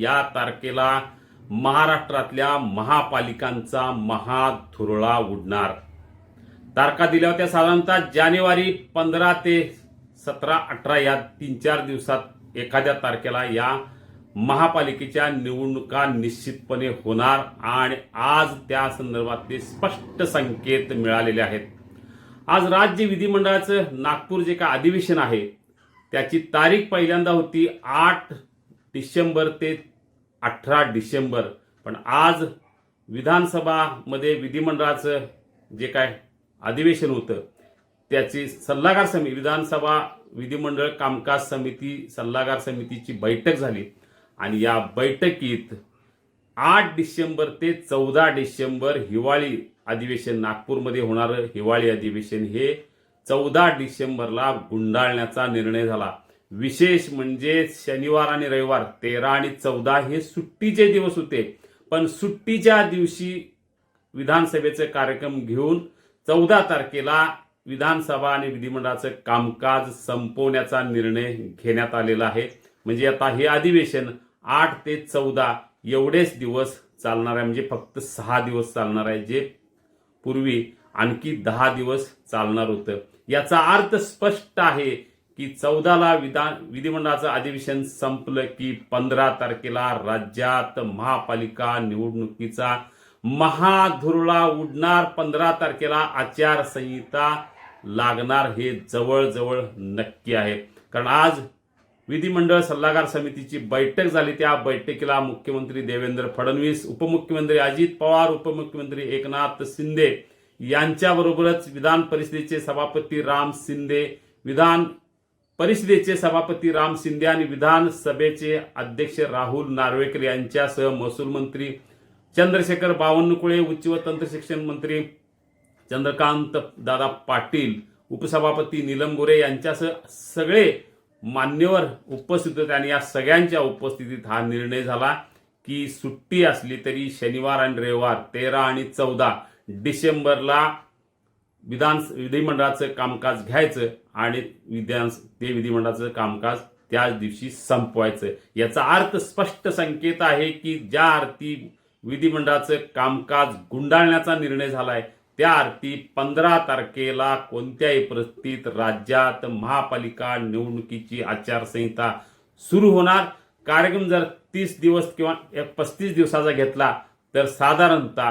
या तारखेला महाराष्ट्रातल्या महापालिकांचा महाधुरळा उडणार. तारखा दिल्या होत्या साधारणतः जानेवारी पंधरा ते सतरा अठरा या तीन चार दिवसात एखाद्या तारखेला या महापालिकेच्या निवडणुका निश्चितपणे होणार आणि आज त्या संदर्भातले स्पष्ट संकेत मिळालेले आहेत. आज राज्य विधिमंडळाचं नागपूर जे का अधिवेशन आहे त्याची तारीख पहिल्यांदा होती आठ डिसेंबर ते अठरा डिसेंबर. पण आज विधानसभामध्ये विधिमंडळाचं जे काय अधिवेशन होतं त्याची सल्लागार समिती विधानसभा विधिमंडळ कामकाज समिती सल्लागार समितीची बैठक झाली. आणि या बैठकीत आठ डिसेंबर ते चौदा डिसेंबर हिवाळी अधिवेशन नागपूरमध्ये होणारं. हिवाळी अधिवेशन हे चौदा डिसेंबरला गुंडाळण्याचा निर्णय झाला. विशेष म्हणजे शनिवार आणि रविवार तेरा आणि चौदा हे सुट्टीचे दिवस होते. पण सुट्टीच्या दिवशी विधानसभेचे कार्यक्रम घेऊन चौदा तारखेला विधानसभा आणि विधिमंडळाचं कामकाज संपवण्याचा निर्णय घेण्यात आलेला आहे. म्हणजे आता हे अधिवेशन आठ ते चौदा एवढेच दिवस चालणार आहे. म्हणजे फक्त सहा दिवस चालणार आहे जे पूर्वी आणखी दहा दिवस चालणार होतं. याचा अर्थ स्पष्ट आहे की चौदाला विधान विधिमंडळाचं अधिवेशन संपलं की पंधरा तारखेला राज्यात महापालिका निवडणुकीचा महाधुरळा उडणार. पंधरा तारखेला आचारसंहिता लागणार हे जवळजवळ नक्की आहे. कारण आज विधिमंडळ सल्लागार समितीची बैठक झाली. त्या बैठकीला मुख्यमंत्री देवेंद्र फडणवीस उपमुख्यमंत्री अजित पवार उपमुख्यमंत्री एकनाथ शिंदे यांच्याबरोबरच विधान परिषदेचे सभापती राम शिंदे विधान परिषदेचे सभापती राम शिंदे आणि विधानसभेचे अध्यक्ष राहुल नार्वेकर यांच्यासह महसूल मंत्री चंद्रशेखर बावनकुळे उच्च व तंत्रशिक्षण मंत्री चंद्रकांत दादा पाटील उपसभापती नीलम गोरे यांच्यासह सगळे मान्यवर उपस्थित होते आणि या सगळ्यांच्या उपस्थितीत हा निर्णय झाला की सुट्टी असली तरी शनिवार आणि रविवार तेरा आणि चौदा डिसेंबरला विधान विधिमंडळाचं कामकाज घ्यायचं आणि विधान ते विधिमंडळाचं कामकाज त्याच दिवशी संपवायचं. याचा अर्थ स्पष्ट संकेत आहे की ज्या आरती विधिमंडळाचं कामकाज गुंडाळण्याचा निर्णय झालाय त्या आरती पंधरा तारखेला कोणत्याही परिस्थितीत राज्यात महापालिका निवडणुकीची आचारसंहिता सुरू होणार. कार्यक्रम जर तीस दिवस किंवा पस्तीस दिवसाचा घेतला तर साधारणतः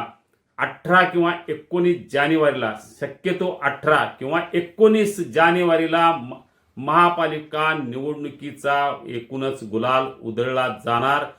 अठरा किंवा एकोणीस जानेवारीला शक्यतो अठरा किंवा एकोणीस जानेवारीला म- महापालिका निवडणुकीचा एकूणच गुलाल उधळला जाणार.